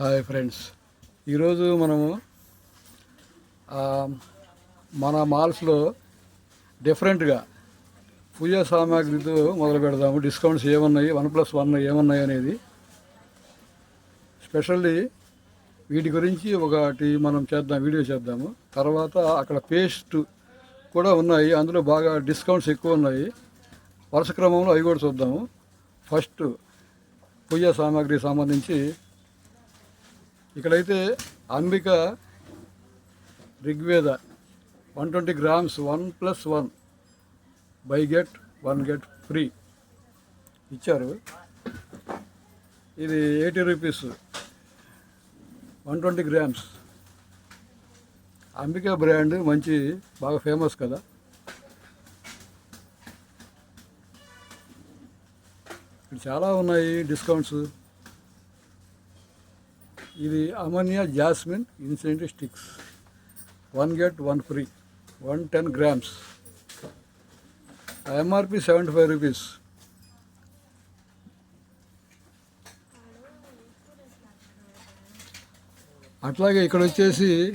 Hi friends. ఈరోజు మనము మన మాల్స్లో డిఫరెంట్గా పూజా సామాగ్రితో మొదలు పెడదాము. డిస్కౌంట్స్ ఏమున్నాయి? వన్ ప్లస్ వన్ ఏమున్నాయి అనేది. స్పెషల్లీ వీటి గురించి ఒకటి మనం చేద్దాం వీడియో చేద్దాము. తర్వాత అక్కడ పేస్ట్ కూడా ఉన్నాయి. అందులో బాగా డిస్కౌంట్స్ ఎక్కువ ఉన్నాయి. వరుస క్రమంలో అవి కూడా చూద్దాము. ఫస్ట్ పూజా సామాగ్రికి సంబంధించి ఇక్కడైతే Ambika Rigveda one twenty grams one plus one buy get one get free ఇచ్చారు. ఇది eighty rupees one twenty grams. Ambika brand మంచి బాగా ఫేమస్ కదా. ఇక్కడ చాలా ఉన్నాయి డిస్కౌంట్స్. ఇది ammonia jasmine incense sticks. One get one free. One ten grams. MRP seventy five rupees. అట్లాగే ఇక్కడ వచ్చేసి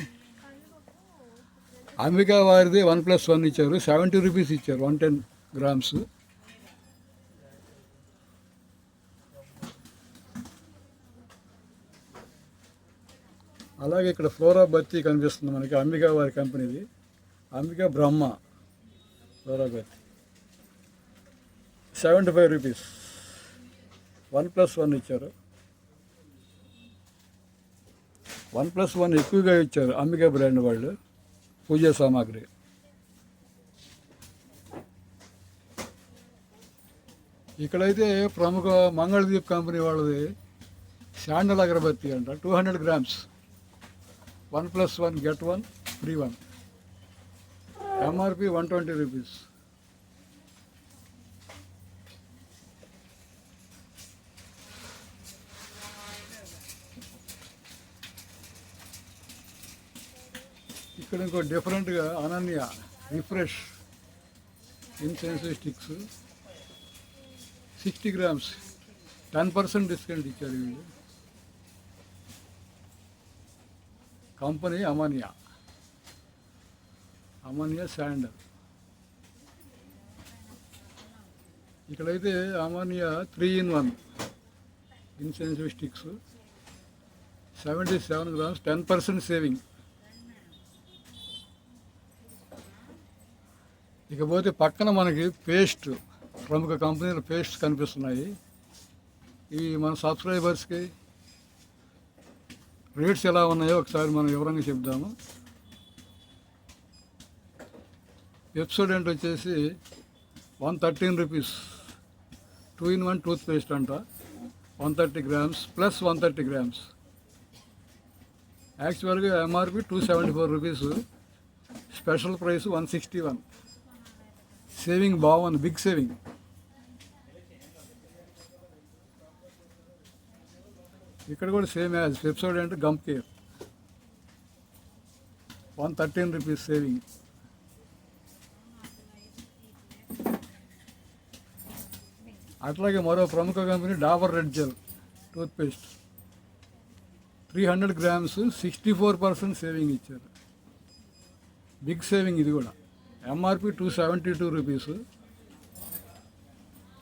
అంబికా వారిది వన్ ప్లస్ వన్ ఇచ్చారు. సెవెంటీ రూపీస్ ఇచ్చారు. One ten grams. అలాగే ఇక్కడ ఫ్లోరా బత్తి కనిపిస్తుంది మనకి అంబికా వారి కంపెనీది. అంబికా బ్రహ్మ ఫ్లోరా బత్తి. Seventy five rupees. One plus one ఇచ్చారు. వన్ ప్లస్ వన్ ఎక్కువగా ఇచ్చారు అంబికా బ్రాండ్ వాళ్ళు పూజ సామాగ్రి. ఇక్కడైతే ప్రముఖ మంగళదీప్ కంపెనీ వాళ్ళది శాండల్ అగరబత్తి అంట two hundred grams. One plus one get one free one. MRP one twenty rupees. ఇక్కడ ఇంకో డిఫరెంట్గా Ananya refresh incense sticks sixty grams ten percent discount ఇచ్చారు వీళ్ళు. కంపెనీ అమానియా. అమానియా శాండల్. ఇక్కడైతే అమానియా three in one. Incense sticks. Seventy seven grams ten percent saving. ఇకపోతే పక్కన మనకి పేస్ట్ ప్రముఖ కంపెనీల పేస్ట్ కనిపిస్తున్నాయి. ఇవి మన సబ్స్క్రైబర్స్కి రేట్స్ ఎలా ఉన్నాయో ఒకసారి మనం వివరంగా చెప్దాము. ఎప్సోడెంట్ వచ్చేసి one thirteen rupees. Two in one toothpaste అంట. One thirty grams plus one thirty grams. యాక్చువల్గా MRP two seventy four rupees. Special price one sixty one. Saving బాగుంది. Big saving. ఇక్కడ కూడా సేమ్ యాజ్ ఎపిసోడ్ అంటే gum care one thirteen rupees saving. అట్లాగే మరో ప్రముఖ company Dabur red gel toothpaste. Three hundred grams sixty four percent saving ఇచ్చారు. Big saving ఇది కూడా. MRP two seventy two rupees.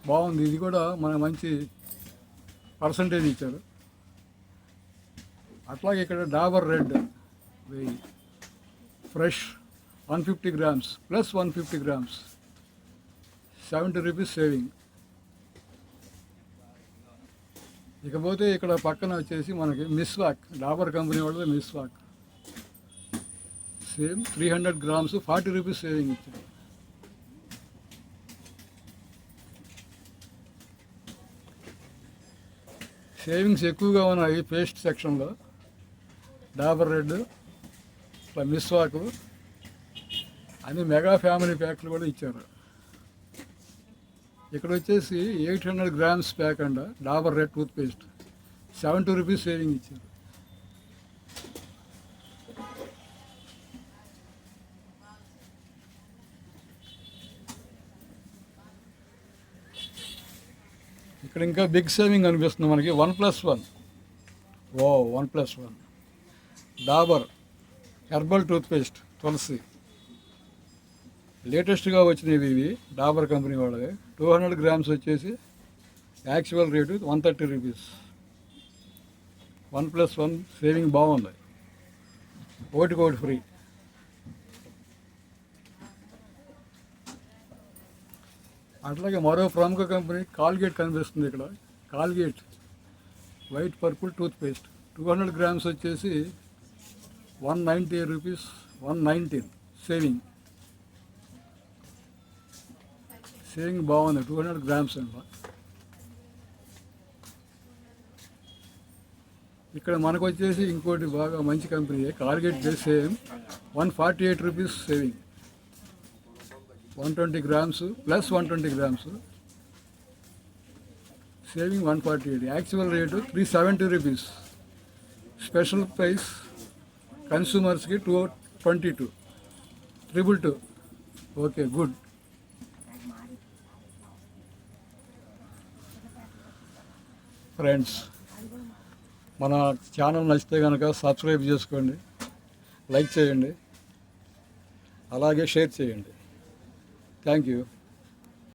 బాగుంది. ఇది కూడా మన మంచి పర్సంటేజ్ ఇచ్చారు. అట్లాగే ఇక్కడ డాబర్ రెడ్ వెయ్యి. Fresh one fifty grams plus one fifty grams. Seventy rupees saving. ఇకపోతే ఇక్కడ పక్కన వచ్చేసి మనకి మిస్వాక్ డాబర్ కంపెనీ వాళ్ళది Meswak. Same three hundred grams forty rupees saving ఇచ్చారు. సేవింగ్స్ ఎక్కువగా ఉన్నాయి పేస్ట్ సెక్షన్లో. డాబర్ రెడ్ ఇట్లా మిస్వాకు అన్ని మెగా ఫ్యామిలీ ప్యాక్లు కూడా ఇచ్చారు. ఇక్కడ వచ్చేసి ఎయిట్ హండ్రెడ్ గ్రామ్స్ ప్యాక్ అండ Dabur red toothpaste. Seventy rupees saving ఇచ్చారు. ఇక్కడ ఇంకా బిగ్ సేవింగ్ అనిపిస్తుంది మనకి. వన్ ప్లస్ వన్ ఓ one plus one Dabur herbal toothpaste Tulsi. లేటెస్ట్గా వచ్చినవి ఇవి డాబర్ కంపెనీ వాళ్ళవి. టూ హండ్రెడ్ గ్రామ్స్ వచ్చేసి actual rate one thirty rupees. One plus one saving బాగుంది ఒకటికి ఒకటి ఫ్రీ. అట్లాగే మరో ప్రముఖ కంపెనీ కాల్గేట్ కనిపిస్తుంది ఇక్కడ. Colgate white purple tooth paste two hundred grams వచ్చేసి one ninety rupees one nineteen saving. Saving బాగుంది టూ హండ్రెడ్ గ్రామ్స్ అంట. ఇక్కడ మనకు వచ్చేసి ఇంకోటి బాగా మంచి company Colgate base same one forty eight rupees saving. One twenty grams plus one twenty grams. Saving one forty eight. Actual rate three seventy rupees. Special price కన్సూమర్స్కి two twenty two. Triple two. Okay good. Friends మన channel నచ్చితే కనుక subscribe చేసుకోండి like చేయండి అలాగే share చేయండి. Thank you.